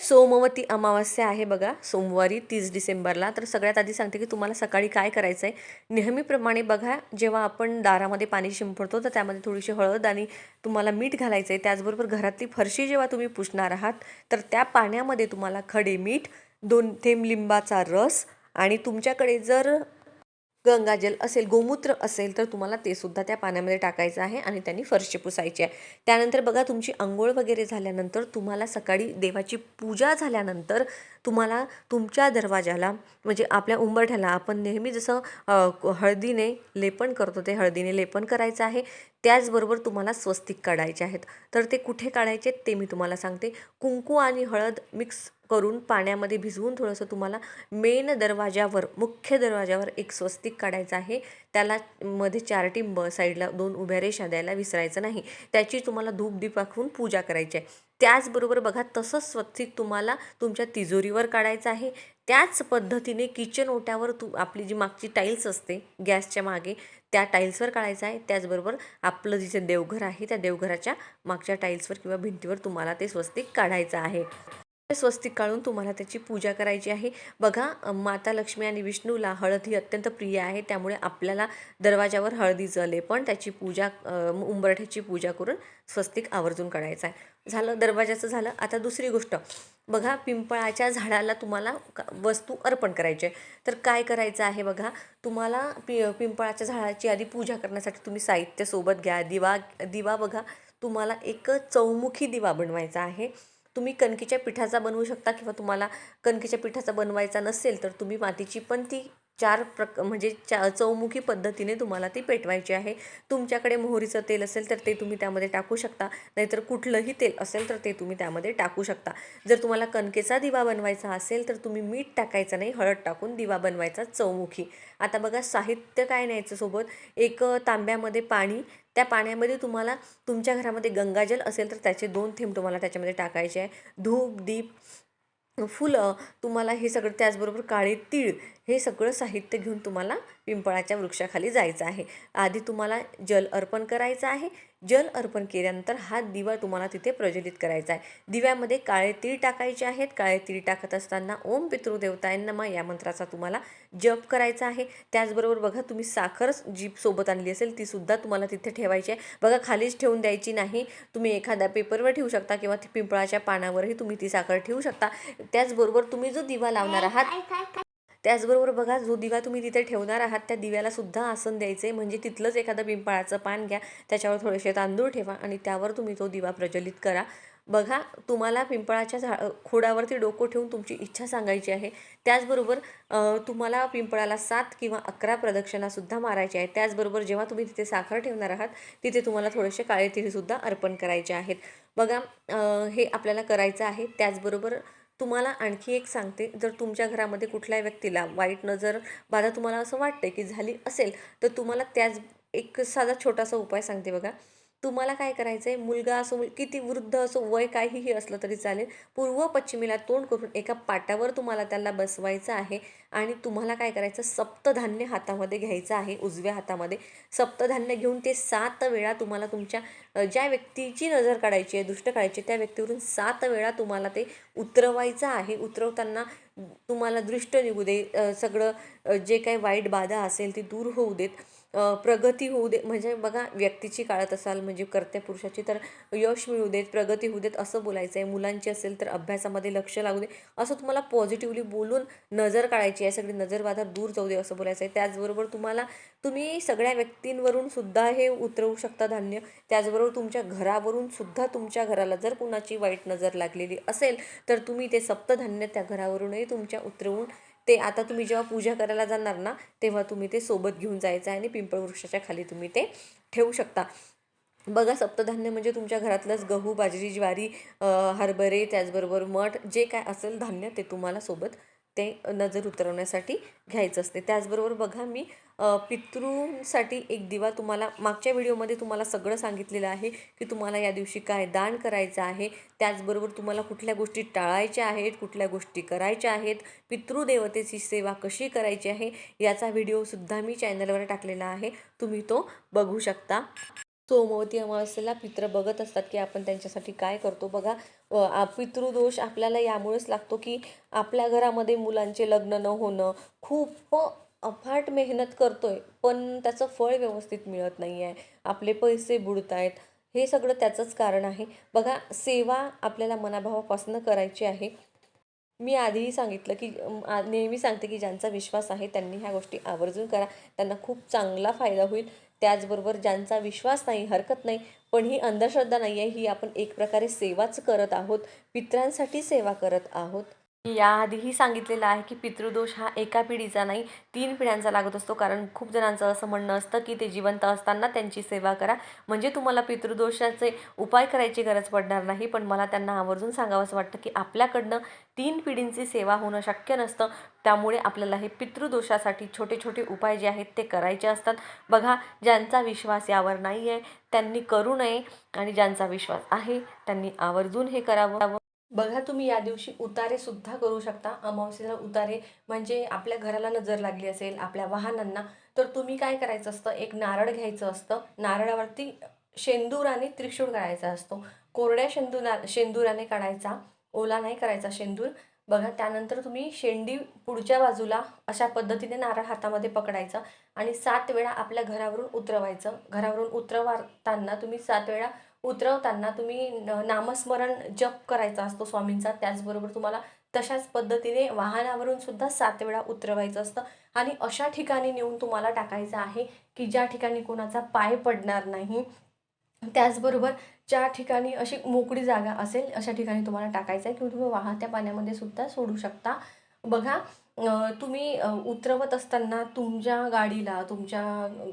सोमवती अमावस्या आहे बघा सोमवारी तीस डिसेंबरला. तर सगळ्यात आधी सांगते की तुम्हाला सकाळी काय करायचं आहे नेहमीप्रमाणे बघा जेव्हा आपण दारामध्ये पाणी शिंपडतो तर त्यामध्ये थोडीशी हळद आणि तुम्हाला मीठ घालायचं आहे त्याचबरोबर घरातली फरशी जेव्हा तुम्ही पुसणार आहात तर त्या पाण्यामध्ये तुम्हाला खडे मीठ दोन थेंब लिंबाचा रस आणि तुमच्याकडे जर गंगाजल असेल गोमूत्र असेल तर तुम्हाला ते सुद्धा त्या पाण्यामध्ये टाकायचं आहे आणि त्यांनी फरशी पुसायची आहे. त्यानंतर बघा तुमची आंघोळ वगैरे झाल्यानंतर तुम्हाला सकाळी देवाची पूजा झाल्यानंतर तुम्हाला तुमच्या दरवाजाला म्हणजे आपल्या उंबरठ्याला आपण नेहमी जसं हळदीने लेपन करतो ते हळदीने लेपन करायचं आहे. त्याचबरोबर तुम्हाला स्वस्तिक काढायचे आहेत. तर ते कुठे काढायचे ते मी तुम्हाला सांगते. कुंकू आणि हळद मिक्स करून पाण्यामध्ये भिजवून थोडंसं तुम्हाला मेन दरवाज्यावर मुख्य दरवाज्यावर एक स्वस्तिक काढायचं आहे. त्याला मध्ये चार टिंब साईडला दोन उभ्या रेषा द्यायला विसरायचं नाही. त्याची तुम्हाला धूप दीप पूजा करायची आहे. त्याचबरोबर बघा तसंच स्वस्तिक तुम्हाला तुमच्या तिजोरीवर काढायचं आहे. त्याच पद्धतीने किचन ओट्यावर तू आपली जी मागची टाईल्स असते गॅसच्या मागे त्या टाईल्सवर काढायचं आहे. त्याचबरोबर आपलं जिथे देवघर आहे त्या देवघराच्या मागच्या टाईल्सवर किंवा भिंतीवर तुम्हाला ते स्वस्तिक काढायचं आहे. स्वस्तिक काढून तुम्हाला त्याची पूजा करायची आहे. बघा माता लक्ष्मी आणि विष्णूला हळद ही अत्यंत प्रिय आहे त्यामुळे आपल्याला दरवाजावर हळदी जले पण त्याची पूजा उंबरठ्याची पूजा करून स्वस्तिक आवर्जून काढायचं आहे. झालं दरवाजाचं झालं. आता दुसरी गोष्ट. बघा पिंपळाच्या झाडाला तुम्हाला वस्तू अर्पण करायची आहे. तर काय करायचं आहे बघा तुम्हाला पि पिंपळाच्या झाडाची आधी पूजा करण्यासाठी तुम्ही साहित्य सोबत घ्या. दिवा दिवा बघा तुम्हाला एक चौमुखी दिवा बनवायचा आहे. तुम्ही कणकीच्या पिठाचा बनवू शकता किंवा तुम्हाला कणकीच्या पिठाचा बनवायचा नसेल तर तुम्ही मातीची पण ती चार प्रक म्हणजे चा चौमुखी पद्धतीने तुम्हाला ती पेटवायची आहे. तुमच्याकडे मोहरीचं तेल असेल तर ते तुम्ही त्यामध्ये टाकू शकता. नाहीतर कुठलंही तेल असेल तर ते तुम्ही त्यामध्ये टाकू शकता. जर तुम्हाला कणकेचा दिवा बनवायचा असेल तर तुम्ही मीठ टाकायचं नाही हळद टाकून दिवा बनवायचा चौमुखी आता बघा साहित्य काय न्यायचं सोबत? एक तांब्यामध्ये पाणी त्या पाण्यामध्ये तुम्हाला तुमच्या घरामध्ये गंगाजल असेल तर त्याचे दोन थेंब तुम्हाला त्याच्यामध्ये टाकायचे आहे. धूप दीप फुलं तुम्हाला हे सगळं त्याचबरोबर काळे तीळ हे सगळं साहित्य घेऊन तुम्हाला पिंपळाच्या वृक्षाखाली जायचं आहे. आधी तुम्हाला जल अर्पण करायचं आहे. जल अर्पण केल्यानंतर हा दिवा तुम्हाला तिथे प्रज्वलित करायचा आहे. दिव्यामध्ये काळे तीळ टाकायचे आहेत. काळे तीळ टाकत असताना ओम पितृदेवताय या मंत्राचा तुम्हाला जप करायचा आहे. त्याचबरोबर बघा तुम्ही साखर जी सोबत आणली असेल ती सुद्धा तुम्हाला तिथे ठेवायची आहे. बघा खालीच ठेवून द्यायची नाही. तुम्ही एखाद्या पेपरवर ठेवू शकता किंवा ती पिंपळाच्या पानावरही तुम्ही ती साखर ठेवू शकता. त्याचबरोबर तुम्ही जो दिवा लावणार आहात त्याचबरोबर बघा जो दिवा तुम्ही तिथे ठेवणार आहात त्या दिव्याला सुद्धा आसन द्यायचे म्हणजे तिथलंच एखादं पिंपळाचं पान घ्या त्याच्यावर थोडेसे तांदूळ ठेवा आणि त्यावर तुम्ही तो दिवा प्रज्वलित करा. बघा तुम्हाला पिंपळाच्या झा खोडावरती डोकं ठेवून तुमची इच्छा सांगायची आहे. त्याचबरोबर तुम्हाला पिंपळाला सात किंवा अकरा प्रदक्षिणासुद्धा मारायची आहे त्याचबरोबर जेव्हा तुम्ही तिथे साखर ठेवणार आहात तिथे तुम्हाला थोडेसे काळे तिरीसुद्धा अर्पण करायचे आहेत. बघा हे आपल्याला करायचं आहे. त्याचबरोबर तुम्हाला आणखी एक सांगते जर तुमच्या घरामध्ये कुठल्याही व्यक्तीला वाईट नजर बाधा तुम्हाला असं वाटते की झाली असेल तर तुम्हाला त्याच एक साधा छोटासा उपाय सांगते बघा. तुम्हाला काय करायचं आहे मुलगा असो मुल किती वृद्ध असो वय काहीही असलं तरी चालेल. पूर्व पश्चिमेला तोंड करून एका पाटावर तुम्हाला त्याला बसवायचं आहे आणि तुम्हाला काय करायचं? सप्तधान्य हातामध्ये घ्यायचं आहे उजव्या हातामध्ये. सप्तधान्य घेऊन ते सात वेळा तुम्हाला तुमच्या ज्या व्यक्तीची नजर काढायची आहे दृष्ट काढायची आहे, त्या व्यक्तीवरून सात वेळा तुम्हाला ते उतरवायचं आहे. उतरवताना तुम्हाला दृष्ट निघू दे सगळं जे काही वाईट बाधा असेल ती दूर होऊ देत. प्रगती होऊ दे म्हणजे बघा व्यक्तीची काढत असाल म्हणजे कर्त्या पुरुषाची तर यश मिळू देत प्रगती होऊ देत असं बोलायचं आहे मुलांची असेल तर अभ्यासामध्ये लक्ष लागू दे. असं तुम्हाला पॉझिटिव्हली बोलून नजर काढायची आहे. सगळी नजरबाधा दूर जाऊ दे असं बोलायचं आहे त्याचबरोबर तुम्हाला तुम्ही सगळ्या व्यक्तींवरून सुद्धा हे उतरवू शकता धान्य. त्याचबरोबर तुमच्या घरावरून सुद्धा तुमच्या घराला जर कुणाची वाईट नजर लागलेली असेल तर तुम्ही ते सप्तधान्य त्या घरावरूनही तुमच्या उतरवून ते आता तुम्ही जेव्हा पूजा करायला जाणार ना तेव्हा तुम्ही ते सोबत घेऊन जायचं आहे आणि पिंपळ वृक्षाच्या खाली तुम्ही ते ठेवू शकता. बघा सप्तधान्य म्हणजे तुमच्या घरातलंच गहू बाजरी ज्वारी हरभरे त्याचबरोबर मठ जे काय असेल धान्य ते तुम्हाला सोबत ते नजर उतरवण्यासाठी घ्यायचं असते. त्याचबरोबर बघा मी पितृंसाठी एक दिवा तुम्हाला मागच्या व्हिडिओमध्ये तुम्हाला सगळं सांगितलेलं आहे की तुम्हाला या दिवशी काय दान करायचं आहे. त्याचबरोबर तुम्हाला कुठल्या गोष्टी टाळायच्या आहेत कुठल्या गोष्टी करायच्या आहेत पितृदेवतेची सेवा कशी करायची आहे याचा व्हिडिओसुद्धा मी चॅनलवर टाकलेला आहे. तुम्ही तो बघू शकता. सोमवती अमावस्येला पित्र बघत असतात की आपण त्यांच्यासाठी काय करतो. बघा पितृदोष आपल्याला यामुळेच लागतो की आपल्या घरामध्ये मुलांचे लग्न न होणं खूप अफाट मेहनत करतोय पण त्याचं फळ व्यवस्थित मिळत नाही आहे आपले पैसे बुडत आहेत हे सगळं त्याचंच कारण आहे. बघा सेवा आपल्याला मनाभावापासून करायची आहे. मी आधीही सांगितलं की नेहमी सांगते की ज्यांचा विश्वास आहे त्यांनी ह्या गोष्टी आवर्जून करा. त्यांना खूप चांगला फायदा होईल. त्याचबरोबर ज्यांचा विश्वास नाही हरकत नाही पण ही अंधश्रद्धा नाही आहे ही आपण एक प्रकारे सेवाच करत आहोत पित्रांसाठी सेवा करत आहोत. मी याआधीही सांगितलेलं आहे की पितृदोष हा एका पिढीचा नाही तीन पिढ्यांचा लागत असतो. कारण खूप जणांचं असं म्हणणं असतं की ते जिवंत असताना त्यांची सेवा करा. म्हणजे तुम्हाला पितृदोषाचे उपाय करायची गरज पडणार नाही. पण मला त्यांना आवर्जून सांगावंसं वाटतं की आपल्याकडनं तीन पिढींची सेवा होणं शक्य नसतं. त्यामुळे आपल्याला हे पितृदोषासाठी छोटे छोटे उपाय जे आहेत ते करायचे असतात. बघा ज्यांचा विश्वास यावर नाही आहे त्यांनी करू नये आणि ज्यांचा विश्वास आहे त्यांनी आवर्जून हे करावं. बघा तुम्ही या दिवशी उतारे सुद्धा करू शकता. अमावस्येला उतारे म्हणजे आपल्या घराला नजर लागली असेल आपल्या वाहनांना तर तुम्ही काय करायचं असतं? एक नारळ घ्यायचं असतं. नारळावरती शेंदूराने त्रिशूळ काढायचा असतो. कोरड्या शेंदूरा शेंदुराने काढायचा ओला नाही करायचा शेंदूर. बघा त्यानंतर तुम्ही शेंडी पुढच्या बाजूला अशा पद्धतीने नारळ हातामध्ये पकडायचा आणि सात वेळा आपल्या घरावरून उतरवायचं. घरावरून उतरवताना तुम्ही सात वेळा उतरवताना तुम्ही नामस्मरण जप करायचा असतो स्वामींचा त्याचबरोबर तुम्हाला तशाच पद्धतीने वाहनावरून सुद्धा सात वेळा उतरवायचं असतं. आणि अशा ठिकाणी नेऊन तुम्हाला टाकायचं आहे की ज्या ठिकाणी कोणाचा पाय पडणार नाही त्याचबरोबर ज्या ठिकाणी अशी मोकळी जागा असेल अशा ठिकाणी तुम्हाला टाकायचं आहे किंवा तुम्ही वाहत्या पाण्यामध्ये सुद्धा सोडू शकता. बघा तुम्ही उतरवत असताना तुमच्या गाडीला तुमच्या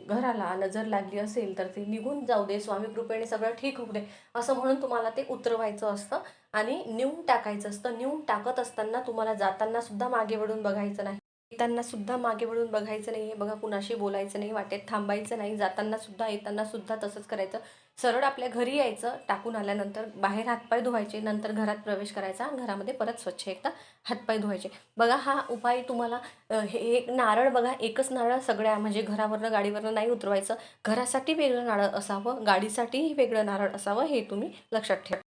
घराला नजर लागली असेल तर ती निघून जाऊ दे स्वामी कृपेने सगळं ठीक होऊ दे असं म्हणून तुम्हाला ते उतरवायचं असतं आणि नेऊन टाकायचं असतं. नेऊन टाकत असताना तुम्हाला जाताना सुद्धा मागे वळून बघायचं नाही. येताना सुद्धा मागे वळून बघायचं नाही बघा कुणाशी बोलायचं नाही वाटेत थांबायचं नाही जाताना सुद्धा येताना सुद्धा तसंच करायचं. सरळ आपल्या घरी यायचं टाकून आल्यानंतर बाहेर हातपाय धुवायचे नंतर घरात प्रवेश करायचा घरामध्ये परत स्वच्छ एकदा हातपाय धुवायचे. बघा हा उपाय तुम्हाला हे एक नारळ बघा एकच नारळ सगळ्या म्हणजे घरावरनं गाडीवरनं नाही उतरवायचं. घरासाठी वेगळं नारळ असावं गाडीसाठीही वेगळं नारळ असावं हे तुम्ही लक्षात ठेवा.